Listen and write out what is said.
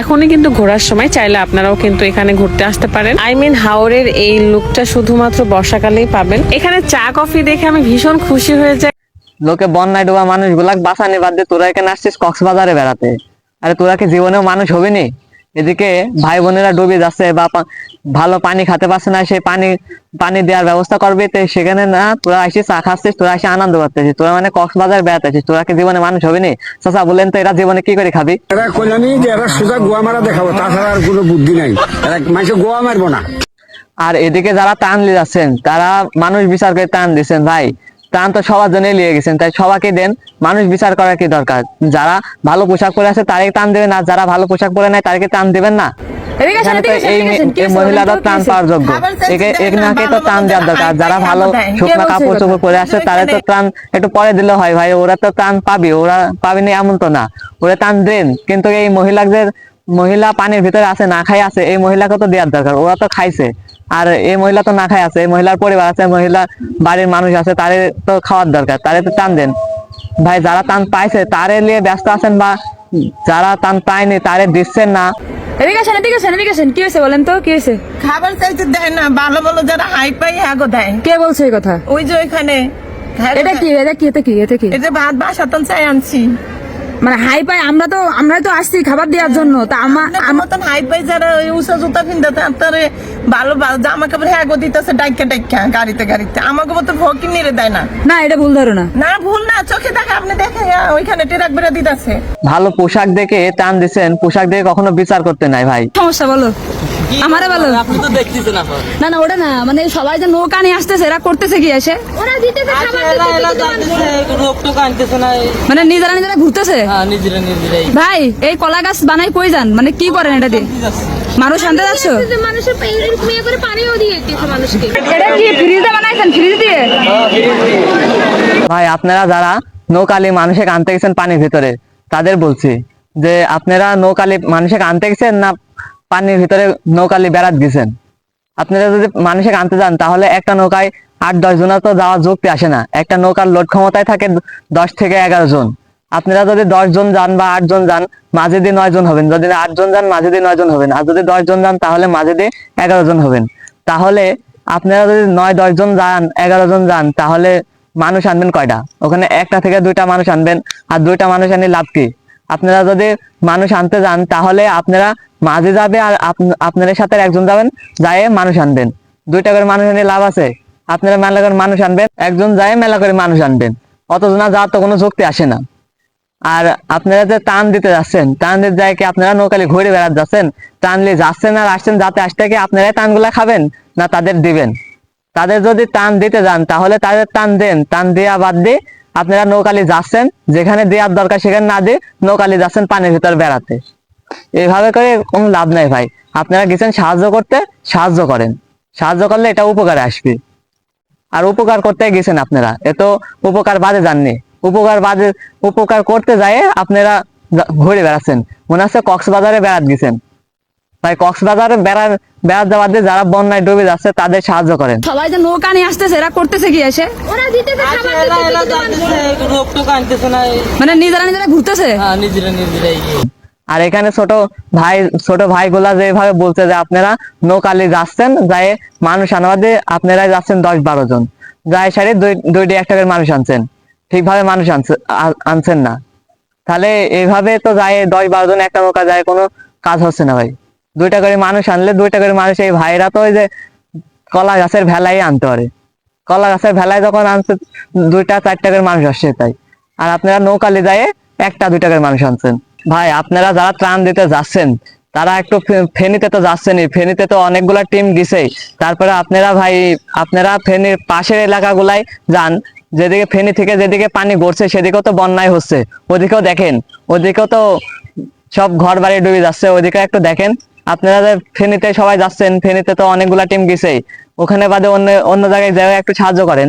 এখনই কিন্তু ঘোরার সময় চাইলে আপনারাও কিন্তু এখানে ঘুরতে আসতে পারেন। আই মিন হাওরের এই লুকটা শুধুমাত্র বর্ষাকালেই পাবেন। এখানে চা, কফি দেখে আমি ভীষণ খুশি হয়ে যাই। লোকে বন্যায় ডোবা মানুষগুলা বাসা বাদ দিয়ে তোরা এখানে আসছিস কক্সবাজারে বেড়াতে। আরে তোরা কি জীবনেও মানুষ হবে নি? এদিকে ভাই বোনেরা ডুবে যাচ্ছে বা ভালো পানি খেতে পারছে না সেই পানি পানি দেওয়ার ব্যবস্থা করবে। তো সেখানে না তোরা আসিস চা খাচ্ছিস তোরা এসে আনন্দ করতেছিস। তোরা মানে কক্সবাজার বেড়াতে আসিস তোরা কি জীবনে মানুষ হবে নি? চাচা বলেন তো এরা জীবনে কি করে খাবি? এরা কইলামি যে এরা সোজা গোয়া মারা দেখাবো তাছাড়া আর কোনো বুদ্ধি নাই। এরা মানুষে গোয়া মারবো না। আর এদিকে যারা টান নিয়ে যাচ্ছেন তারা মানুষ বিচার করে টান দিচ্ছেন ভাই। টান তো সবার জন্য নিয়ে গেছেন তাই সবাইকে দেন। মানুষ বিচার করার কি দরকার? যারা ভালো পোশাক পরে আছে তারই টান দেবেন আর যারা ভালো পোশাক পরে নাই তাদেরকে টান দিবেন না। এই? মহিলারা পাওয়ার যোগ্য। না, তো দেওয়ার দরকার। যারা ভালো শুকনা কাপড় চোপড় পরে আসছে তারা তো টান একটু পরে দিলে হয় ভাই ওরা তো টান পাবি ওরা পাবিনি এমন তো না। ওরা টান দেন। কিন্তু এই মহিলাদের মহিলা পানির ভিতরে আছে না খাই আছে এই মহিলাকে তো দেওয়ার দরকার। ওরা তো খাইছে। আর এই মহিলা তো না খাই আছে এই মহিলার পরিবার আছে মহিলা বাড়ির মানুষ আছে তারে তো খাওয়ার দরকার তারে তো টান দেন। ভাই যারা টান পাইছে তারে নিয়ে ব্যস্ত আছেন বা যারা টান পায়নি তারে দিচ্ছেন না। এদিকে আসেন, এদিকে আসেন, এদিকে আসেন। কি হয়েছে বলেন তো কি হয়েছে? খাবার চাইতে দেয় না ভালো ভালো যারা হাই পাই দেয়। কে বলছে এই কথা? ওই যে ওইখানে এটা কি এটা কি এটা কি এটা কি? ভাত বাসাতন চাই আনছি। মানে হাই পাই আমরা তো আমরা তো আসছি খাবার দেওয়ার জন্য। তা আমার আমার মতন হাই পাই যারা ওই উষা জুতা কিনতে তারে ভালো জামা কাপড় হ্যাঁ দিতেছে ডাইকা ডাইকা গাড়িতে গাড়িতে। আমাকে মতো ভকি নিয়ে দেয় না। না এটা ভুল ধরো না না ভুল না চোখে দেখা আপনি দেখে হ্যাঁ, ওইখানে টেরাক বেরা দিতেছে। ভালো পোশাক দেখে টান দিচ্ছেন পোশাক দেখে কখনো বিচার করতে নাই ভাই। সমস্যা বলো। আমারে বলো। আপনি তো দেখতেছেন না না ওটা না মানে সবাই যে নৌকা নিয়ে আসতেছে এরা করতেছে কি এসে? ওরা দিতেছে খাবার এরা এরা দিতেছে কিন্তু জানতেছে রোগ টোক আনতেছে না মানে নিজেরা নিজেরা ঘুরতেছে? হ্যাঁ নিজেরা নিজেরাই। ভাই এই কলা গাছ বানাই কই যান? মানে কি করেন এটা দিয়ে? মানুষ আনতে যাচ্ছ? মানুষের মানুষের মেয়ে করে পানিও দিয়ে দিতেছে মানুষকে। এটা কি ফ্রিজে বানাইছেন ফ্রিজ দিয়ে? ভাই আপনারা যারা নৌকালি মানুষকে আনতে গেছেন পানির ভিতরে তাদের বলছি যে আপনারা নৌকালি মানুষকে আনতে গেছেন না পানির ভিতরে নৌকালি বেড়াত গেছেন। আপনারা যদি মানুষকে আনতে যান, তাহলে একটা নৌকায় আট, দশ জনের তো যাওয়ার যুক্তি আসে না। একটা নৌকার লোড ক্ষমতায় থাকে দশ থেকে এগারো জন। আপনারা যদি দশ জন যান বা আট জন যান মাঝে দিয়ে নয় জন হবেন। যদি আট জন যান মাঝে দিয়ে নয় জন হবেন। আর যদি দশ জন যান, তাহলে মাঝে দিয়ে এগারো জন হবেন। তাহলে আপনারা যদি নয়, দশ জন যান, এগারো জন যান, তাহলে মানুষ আনবেন কয়টা? ওখানে একটা থেকে দুইটা মানুষ আনবেন। আর দুইটা মানুষ আনলে লাভ কি? আপনারা যদি মানুষ আনতে যান, তাহলে আপনারা মাঝে যাবে আর আপ- আপনাদের সাথে একজন যাবেন, যায় মানুষ আনবেন। দুইটা করে মানুষ আনলে লাভ আছে। আপনারা মেলা করে মানুষ আনবেন, একজন যায় মেলা করে মানুষ আনবেন। অতজনা যাওয়ার তো কোনো যুক্তি আসে না। আর আপনারা যে টান দিতে যাচ্ছেন টান দিতে যায় কি আপনারা নৌকালি ঘুরে বেড়াতে যাচ্ছেন? টান নিয়ে যাচ্ছেন আর আসছেন যাতে আসতে কি আপনারাই টানগুলা খাবেন না তাদের দিবেন? তাদের যদি টান দিতে যান, তাহলে তাদের টান দেন। টান দেওয়া বাদ দিয়ে আপনারা নৌকালি যাচ্ছেন, যেখানে দেওয়ার দরকার সেখানে না দিয়ে নৌকালি যাচ্ছেন পানির ভিতর বেড়াতে। এইভাবে করে কোনো লাভ নাই ভাই। আপনারা গেছেন সাহায্য করতে, সাহায্য করেন। সাহায্য করলে এটা উপকারে আসবে। আর উপকার করতে গেছেন আপনারা। এ তো উপকার বাদে যাননি। উপকার বাদে, উপকার করতে যায় আপনারা ঘুরে বেড়াচ্ছেন। মনে হচ্ছে কক্সবাজারে বেড়াত গেছেন। ভাই কক্সবাজারে বেড়ার বেড়াত যাওয়ার দিয়ে যারা বন্যায় ডুবে যাচ্ছে তাদের সাহায্য করেন। সবাই যে নৌকা নিয়ে আসতেছে এরা করতেছে কি এসে? ওরা দিতেছে খাবার দিতেছে না মানে নিজেরা নিজেরা ঘুরতেছে? হ্যাঁ নিজেরা নিজেরাই আর এখানে ছোট ভাই ছোট ভাইগুলা যেভাবে বলছে যে আপনারা নৌকালি যাচ্ছেন যাই মানুষ আনবাদে আপনারা যাচ্ছেন দশ বারো জন। যাই সারি দুই দুইটি একটা করে মানুষ আনছেন। ঠিকভাবে মানুষ আনছে আনছেন না। তাহলে এইভাবে তো যায় দশ বারো জন একটা নৌকা যায় কোনো কাজ হচ্ছে না ভাই। দুইটা করে মানুষ আনলে দুইটা করে মানুষ, এই ভাইরা তো ওই যে কলা গাছের ভেলাই আনতে পারে। কলা গাছের ভেলায় যখন আনছে, দুইটা, চারটা করে মানুষ আসছে তাই। আর আপনারা নৌকালে যায় একটা, দুইটা করে মানুষ আনছেন। ভাই, আপনারা যারা ত্রাণ দিতে যাচ্ছেন, তারা একটু ফেনীতে তো যাচ্ছেনই। ফেনীতে তো অনেকগুলা টিম গেছেই তারপরে আপনারা ভাই, আপনারা ফেনীর পাশের এলাকাগুলাই যান। যেদিকে ফেনী থেকে যেদিকে পানি গড়ছে, সেদিকেও তো বন্যায় হচ্ছে। ওদিকেও দেখেন, ওদিকেও তো সব ঘর বাড়ি ডুবে যাচ্ছে। ওদিকে একটু দেখেন আপনারা যে ফেনীতে সবাই যাচ্ছেন, ফেনীতে তো অনেকগুলা টিম গেছেই। ওখানে বাদে অন্য অন্য জায়গায় যাওয়া একটু সাহায্য করেন।